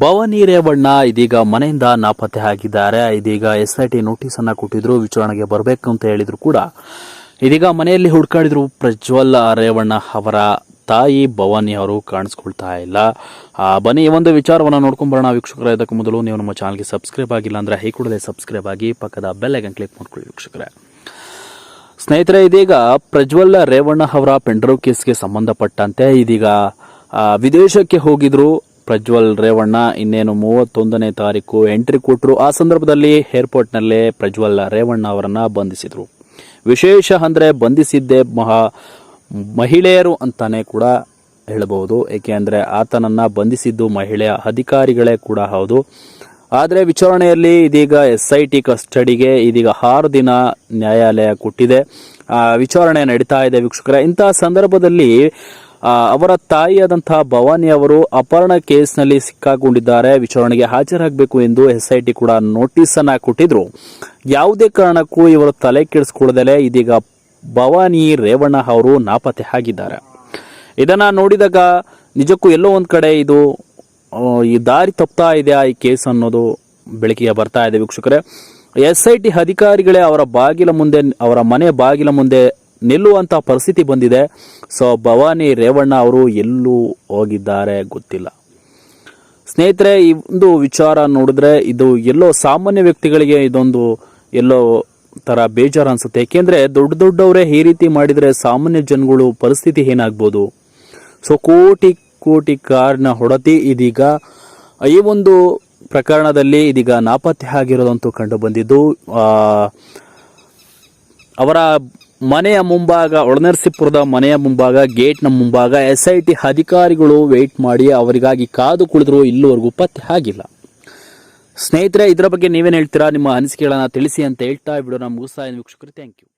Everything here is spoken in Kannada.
ಭವಾನಿ ರೇವಣ್ಣ ಇದೀಗ ಮನೆಯಿಂದ ನಾಪತ್ತೆ ಆಗಿದ್ದಾರೆ ಇದೀಗ ಎಸ್ ಐ ಟಿ ನೋಟಿಸ್ ಅನ್ನ ಕೊಟ್ಟಿದ್ರು. ವಿಚಾರಣೆಗೆ ಬರಬೇಕು ಅಂತ ಹೇಳಿದ್ರು ಕೂಡ. ಇದೀಗ ಮನೆಯಲ್ಲಿ ಹುಡ್ಕಾಡಿದ್ರು ಪ್ರಜ್ವಲ್ ರೇವಣ್ಣ ಅವರ ತಾಯಿ ಭವಾನಿ ಅವರು ಕಾಣಿಸ್ಕೊಳ್ತಾ ಇಲ್ಲ. ಬನ್ನಿ, ಈ ಒಂದು ವಿಚಾರವನ್ನು ನೋಡ್ಕೊಂಡ್ ಬರೋಣ. ವೀಕ್ಷಕರೇ, ಇದಕ್ಕೂ ಮೊದಲು ನೀವು ನಮ್ಮ ಚಾನಲ್ಗೆ ಸಬ್ಸ್ಕ್ರೈಬ್ ಆಗಿಲ್ಲ ಅಂದ್ರೆ ಹೈ ಕೂಡಲೇ ಸಬ್ಸ್ಕ್ರೈಬ್ ಆಗಿ ಪಕ್ಕದ ಬೆಲ್ ಐಕನ್ ಕ್ಲಿಕ್ ಮಾಡ್ಕೊಳ್ಳಿ ವೀಕ್ಷಕರೇ. ಸ್ನೇಹಿತರೆ, ಇದೀಗ ಪ್ರಜ್ವಲ್ ರೇವಣ್ಣ ಅವರ ಪೆಂಡ್ರೋ ಕೇಸ್ಗೆ ಸಂಬಂಧಪಟ್ಟಂತೆ ಇದೀಗ ವಿದೇಶಕ್ಕೆ ಹೋಗಿದ್ರು. ಪ್ರಜ್ವಲ್ ರೇವಣ್ಣ, ಇನ್ನೇನು ಮೂವತ್ತೊಂದನೇ ತಾರೀಕು ಎಂಟ್ರಿ ಕೊಟ್ಟರು ಆ ಸಂದರ್ಭದಲ್ಲಿ ಏರ್ಪೋರ್ಟ್ನಲ್ಲೇ ಪ್ರಜ್ವಲ್ ರೇವಣ್ಣ ಅವರನ್ನ ಬಂಧಿಸಿದರು. ವಿಶೇಷ ಅಂದ್ರೆ ಬಂಧಿಸಿದ್ದೇ ಮಹಾ ಮಹಿಳೆಯರು ಅಂತಾನೆ ಕೂಡ ಹೇಳಬಹುದು. ಏಕೆಂದರೆ ಆತನನ್ನ ಬಂಧಿಸಿದ್ದು ಮಹಿಳೆಯ ಅಧಿಕಾರಿಗಳೇ ಕೂಡ ಹೌದು. ಆದರೆ ವಿಚಾರಣೆಯಲ್ಲಿ ಇದೀಗ ಎಸ್ ಐ ಟಿ ಕಸ್ಟಡಿಗೆ ಇದೀಗ ಆರು ದಿನ ನ್ಯಾಯಾಲಯ ಕೊಟ್ಟಿದೆ. ವಿಚಾರಣೆ ನಡೀತಾ ಇದೆ ವೀಕ್ಷಕರ. ಇಂತಹ ಸಂದರ್ಭದಲ್ಲಿ ಅವರ ತಾಯಿಯಾದಂತಹ ಭವಾನಿ ಅವರು ಅಪಹರಣ ಕೇಸ್ನಲ್ಲಿ ಸಿಕ್ಕಾಕೊಂಡಿದ್ದಾರೆ. ವಿಚಾರಣೆಗೆ ಹಾಜರಾಗಬೇಕು ಎಂದು ಎಸ್ ಐ ಟಿ ಕೂಡ ನೋಟಿಸ್ ಅನ್ನ ಕೊಟ್ಟಿದ್ರು. ಯಾವುದೇ ಕಾರಣಕ್ಕೂ ಇವರು ತಲೆ ಕೆಡಿಸಿಕೊಳ್ಳದೆ ಇದೀಗ ಭವಾನಿ ರೇವಣ್ಣ ಅವರು ನಾಪತ್ತೆ ಆಗಿದ್ದಾರೆ. ಇದನ್ನ ನೋಡಿದಾಗ ನಿಜಕ್ಕೂ ಎಲ್ಲೋ ಒಂದು ಕಡೆ ಇದು ಈ ದಾರಿ ತಪ್ತಾ ಇದೆ ಈ ಕೇಸ್ ಅನ್ನೋದು ಬೆಳಕಿಗೆ ಬರ್ತಾ ಇದೆ ವೀಕ್ಷಕರೇ. ಎಸ್ ಐ ಟಿ ಅಧಿಕಾರಿಗಳೇ ಅವರ ಬಾಗಿಲ ಮುಂದೆ, ಅವರ ಮನೆ ಬಾಗಿಲ ಮುಂದೆ ನಿಲ್ಲುವಂತ ಪರಿಸ್ಥಿತಿ ಬಂದಿದೆ. ಸೊ ಭವಾನಿ ರೇವಣ್ಣ ಅವರು ಎಲ್ಲೂ ಹೋಗಿದ್ದಾರೆ ಗೊತ್ತಿಲ್ಲ. ಸ್ನೇಹಿತರೆ, ಈ ಒಂದು ವಿಚಾರ ನೋಡಿದ್ರೆ ಇದು ಎಲ್ಲೋ ಸಾಮಾನ್ಯ ವ್ಯಕ್ತಿಗಳಿಗೆ ಇದೊಂದು ಎಲ್ಲೋ ತರ ಬೇಜಾರು ಅನ್ಸುತ್ತೆ. ಏಕೆಂದರೆ ದೊಡ್ಡ ದೊಡ್ಡವರೇ ಈ ರೀತಿ ಮಾಡಿದ್ರೆ ಸಾಮಾನ್ಯ ಜನಗಳು ಪರಿಸ್ಥಿತಿ ಏನಾಗ್ಬೋದು? ಸೊ ಕೋಟಿ ಕೋಟಿ ಕಾರ್ನ ಹೊಡತಿ ಇದೀಗ. ಈ ಒಂದು ಪ್ರಕರಣದಲ್ಲಿ ಇದೀಗ ನಾಪತ್ತೆ ಆಗಿರೋದಂತೂ ಕಂಡು ಬಂದಿದ್ದು. ಅವರ ಮನೆಯ ಮುಂಭಾಗ, ಒಳನರಸೀಪುರದ ಮನೆಯ ಮುಂಭಾಗ, ಗೇಟ್ನ ಮುಂಭಾಗ ಎಸ್ ಐ ಟಿ ಅಧಿಕಾರಿಗಳು ವೇಟ್ ಮಾಡಿ ಅವರಿಗಾಗಿ ಕಾದು ಕುಳಿದ್ರು ಇಲ್ಲಿವರೆಗೂ ಪತ್ತೆ ಆಗಿಲ್ಲ. ಸ್ನೇಹಿತರೆ, ಇದರ ಬಗ್ಗೆ ನೀವೇನು ಹೇಳ್ತೀರಾ? ನಿಮ್ಮ ಅನಿಸಿಕೆಗಳನ್ನು ತಿಳಿಸಿ ಅಂತ ಹೇಳ್ತಾ ವಿಡಿಯೋನ ಮುಗಿಸ್ತಾ ಇದ್ದೀನಿ. ವೀಕ್ಷಕರು ಥ್ಯಾಂಕ್ ಯು